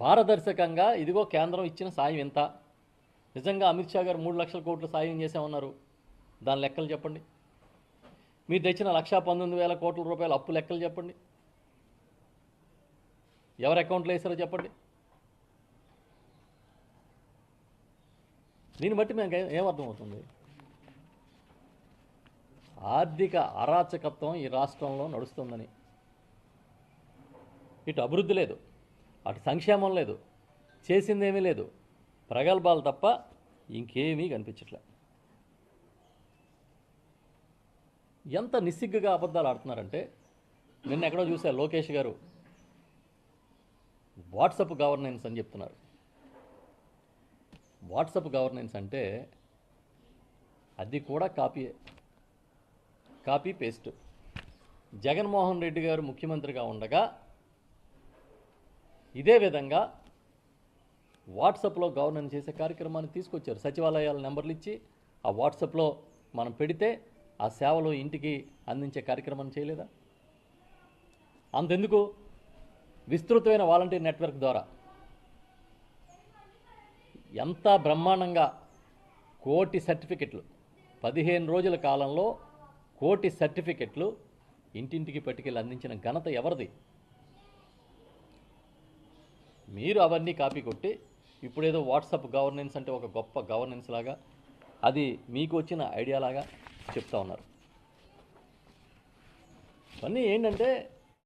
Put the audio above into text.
పారదర్శకంగా ఇదిగో కేంద్రం ఇచ్చిన సాయం ఎంత నిజంగా అమిత్ షా గారు మూడు లక్షల కోట్లు సాయం చేసామన్నారు దాని లెక్కలు చెప్పండి. మీరు తెచ్చిన లక్షా పంతొమ్మిది వేల కోట్ల రూపాయల అప్పు లెక్కలు చెప్పండి. ఎవరి అకౌంట్లో వేసారో చెప్పండి. దీన్ని బట్టి మేము ఏమర్థమవుతుంది ఆర్థిక అరాచకత్వం ఈ రాష్ట్రంలో నడుస్తుందని. ఇటు అభివృద్ధి లేదు. అటు సంక్షేమం లేదు. చేసిందేమీ లేదు. ప్రగల్భాలు తప్ప ఇంకేమీ కనిపించట్లే. ఎంత నిస్సిగ్గుగా అబద్ధాలు ఆడుతున్నారంటే నిన్న ఎక్కడో చూసా లోకేష్ గారు వాట్సప్ గవర్నెన్స్ అని చెప్తున్నారు. వాట్సప్ గవర్నెన్స్ అంటే అది కూడా కాపీయే కాపీ పేస్ట్. జగన్మోహన్ రెడ్డి గారు ముఖ్యమంత్రిగా ఉండగా ఇదే విధంగా వాట్సాప్లో గవర్నెన్స్ చేసే కార్యక్రమాన్ని తీసుకొచ్చారు. సచివాలయాల నెంబర్లు ఇచ్చి ఆ వాట్సాప్లో మనం పెడితే ఆ సేవలు ఇంటికి అందించే కార్యక్రమం చేయలేదా? అంతెందుకు? విస్తృతమైన వాలంటీర్ నెట్వర్క్ ద్వారా. ఎంత బ్రహ్మాండంగా కోటి సర్టిఫికెట్లు. పదిహేను రోజుల కాలంలో కోటి సర్టిఫికెట్లు ఇంటింటికి పట్టుకెళ్ళి అందించిన ఘనత ఎవరిది? మీరు అవన్నీ కాపీ కొట్టి ఇప్పుడేదో వాట్సాప్ గవర్నెన్స్ అంటే ఒక గొప్ప గవర్నెన్స్ లాగా అది మీకు వచ్చిన ఐడియా లాగా చెప్తా ఉన్నారు. ఇవన్నీ ఏంటంటే